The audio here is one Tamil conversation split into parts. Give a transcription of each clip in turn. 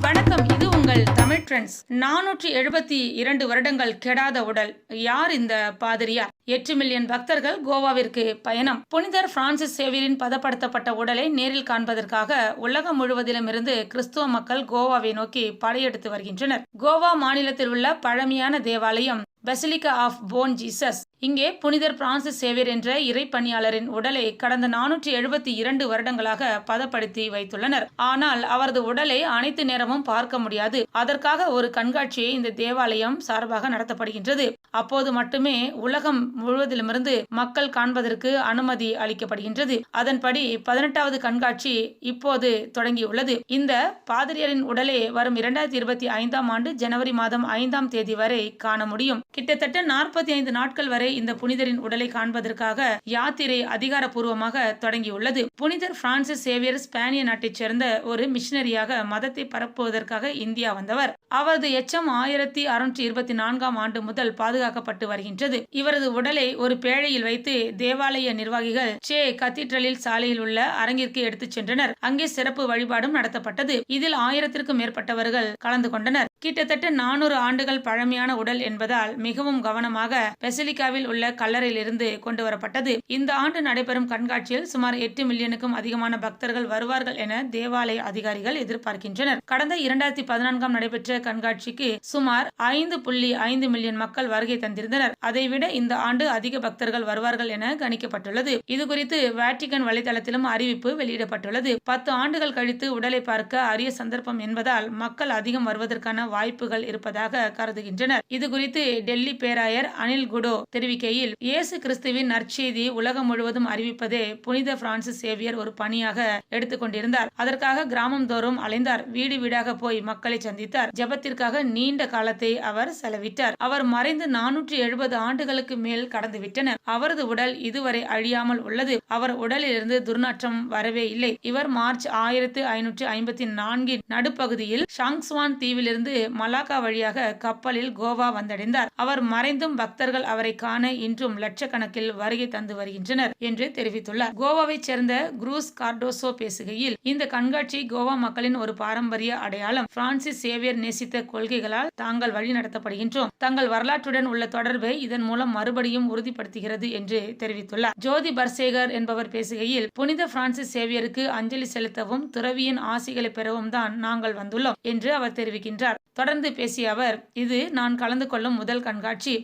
வணக்கம். இது உங்கள் தமிழ் ட்ரெண்ட்ஸ். நானூற்றி எழுபத்தி இரண்டு வருடங்கள் கெடாத உடல். யார் இந்த பாதிரியார்? எட்டு மில்லியன் பக்தர்கள் கோவாவிற்கு பயணம். புனிதர் பிரான்சிஸ் சேவியரின் பதப்படுத்தப்பட்ட உடலை நேரில் காண்பதற்காக உலகம் முழுவதிலும் இருந்து கிறிஸ்துவ மக்கள் கோவாவை நோக்கி படையெடுத்து வருகின்றனர். கோவா மாநிலத்தில் உள்ள பழமையான தேவாலயம் பெசிலிகா ஆஃப் போன் ஜீசஸ் இங்கே புனிதர் பிரான்சிஸ் சேவியர் என்ற இறைப்பணியாளரின் உடலை கடந்த நானூற்றி எழுபத்தி இரண்டு வருடங்களாக பதப்படுத்தி வைத்துள்ளனர். ஆனால் அவரது உடலை அனைத்து நேரமும் பார்க்க முடியாது. அதற்காக ஒரு கண்காட்சியை இந்த தேவாலயம் சார்பாக நடத்தப்படுகின்றது. அப்போது மட்டுமே உலகம் முழுவதிலுமிருந்து மக்கள் காண்பதற்கு அனுமதி அளிக்கப்படுகின்றது. அதன்படி பதினெட்டாவது கண்காட்சி இப்போது தொடங்கியுள்ளது. இந்த பாதிரியாரின் உடலை வரும் இரண்டாயிரத்தி இருபத்தி ஐந்தாம் ஆண்டு ஜனவரி மாதம் ஐந்தாம் தேதி வரை காண முடியும். கிட்டத்தட்ட நாற்பத்தி ஐந்து நாட்கள் வரை இந்த புனிதரின் உடலை காண்பதற்காக யாத்திரை அதிகாரப்பூர்வமாக தொடங்கியுள்ளது. புனிதர் பிரான்சிஸ் சேவியர் ஸ்பானிய நாட்டைச் சேர்ந்த ஒரு மிஷினரியாக மதத்தை பரப்புவதற்காக இந்தியா வந்தவர். அவரது எச்சம் ஆயிரத்தி அறுநூற்றி இருபத்தி நான்காம் ஆண்டு முதல் பாதுகாக்கப்பட்டு வருகின்றது. இவரது உடலை ஒரு பேழையில் வைத்து தேவாலய நிர்வாகிகள் சே கத்தீட்ரலில் சாலையில் உள்ள அரங்கிற்கு எடுத்துச் சென்றனர். அங்கே சிறப்பு வழிபாடும் நடத்தப்பட்டது. இதில் ஆயிரத்திற்கும் மேற்பட்டவர்கள் கலந்து கொண்டனர். கிட்டத்தட்ட நானூறு ஆண்டுகள் பழமையான உடல் என்பதால் மிகவும் கவனமாக பெசிலிக்காவில் உள்ள கல்லறையிலிருந்து கொண்டு வரப்பட்டது. இந்த ஆண்டு நடைபெறும் கண்காட்சியில் சுமார் எட்டு மில்லியனுக்கும் அதிகமான பக்தர்கள் வருவார்கள் என தேவாலய அதிகாரிகள் எதிர்பார்க்கின்றனர். கடந்த இரண்டாயிரத்தி பதினான்காம் நடைபெற்ற கண்காட்சிக்கு சுமார் ஐந்து புள்ளி ஐந்து மில்லியன் மக்கள் வருகை தந்திருந்தனர். அதைவிட இந்த ஆண்டு அதிக பக்தர்கள் வருவார்கள் என கணிக்கப்பட்டுள்ளது. இது குறித்து வேட்டிகன் வலைதளத்திலும் அறிவிப்பு வெளியிடப்பட்டுள்ளது. பத்து ஆண்டுகள் கழித்து உடலை பார்க்க அரிய சந்தர்ப்பம் என்பதால் மக்கள் அதிகம் வருவதற்கான வாய்ப்புகள் இருப்பதாக கருதுகின்றனர். இது குறித்து டெல்லி பேராயர் அனில் குடோ தெரிவிக்கையில் இயேசு கிறிஸ்துவின் நற்செய்தி உலகம் முழுவதும் அறிவிப்பதே புனித பிரான்சிஸ் சேவியர் ஒரு பணியாக எடுத்துக்கொண்டிருந்தார் அதற்காக கிராமம் தோறும் அலைந்தார். வீடு வீடாக போய் மக்களை சந்தித்தார். ஜெபத்திற்காக நீண்ட காலத்தை அவர் செலவிட்டார். அவர் மறைந்து நானூற்றி எழுபது ஆண்டுகளுக்கு மேல் கடந்துவிட்டனர். அவரது உடல் இதுவரை அழியாமல் உள்ளது. அவர் உடலிலிருந்து துர்நாற்றம் வரவே இல்லை. இவர் மார்ச் ஆயிரத்து ஐநூற்று ஐம்பத்தி நான்கின் நடுப்பகுதியில் ஷாங்ஸ்வான் தீவிலிருந்து மலாக்கா வழியாக கப்பலில் கோவா வந்தடைந்தார். அவர் மறைந்தும் பக்தர்கள் அவரை காண இன்றும் லட்சக்கணக்கில் வருகை தந்து வருகின்றனர் என்று தெரிவித்துள்ளார். கோவாவைச் சேர்ந்த குரூஸ் கார்டோசோ பேசுகையில் இந்த கண்காட்சி கோவா மக்களின் ஒரு பாரம்பரிய அடையாளம். பிரான்சிஸ் சேவியர் நேசித்த கொள்கைகளால் தாங்கள் வழிநடத்தப்படுகின்றோம் தங்கள் வரலாற்றுடன் உள்ள தொடர்பை இதன் மூலம் மறுபடியும் உறுதிப்படுத்துகிறது என்று தெரிவித்துள்ளார். ஜோதி பர்சேகர் என்பவர் பேசுகையில் புனித பிரான்சிஸ் சேவியருக்கு அஞ்சலி செலுத்தவும் துறவியின் ஆசைகளை பெறவும் தான் நாங்கள் வந்துள்ளோம் என்று அவர் தெரிவிக்கின்றார். தொடர்ந்து பேசிய அவர் இது நான் கலந்து கொள்ளும் முதல் கண்காட்சி.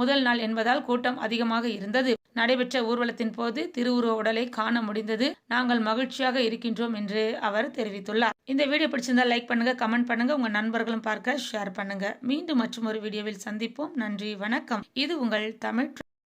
முதல் நாள் என்பதால் கூட்டம் அதிகமாக இருந்தது. நடைபெற்ற ஊர்வலத்தின் போது திருவுருவ உடலை காண முடிந்தது. நாங்கள் மகிழ்ச்சியாக இருக்கின்றோம் என்று அவர் தெரிவித்துள்ளார். இந்த வீடியோ பிடிச்சிருந்தால் லைக் பண்ணுங்க கமெண்ட் பண்ணுங்க உங்க நண்பர்களும் பார்க்க ஷேர் பண்ணுங்க. மீண்டும் மற்றும் ஒரு வீடியோவில் சந்திப்போம். நன்றி வணக்கம். இது உங்கள் தமிழ்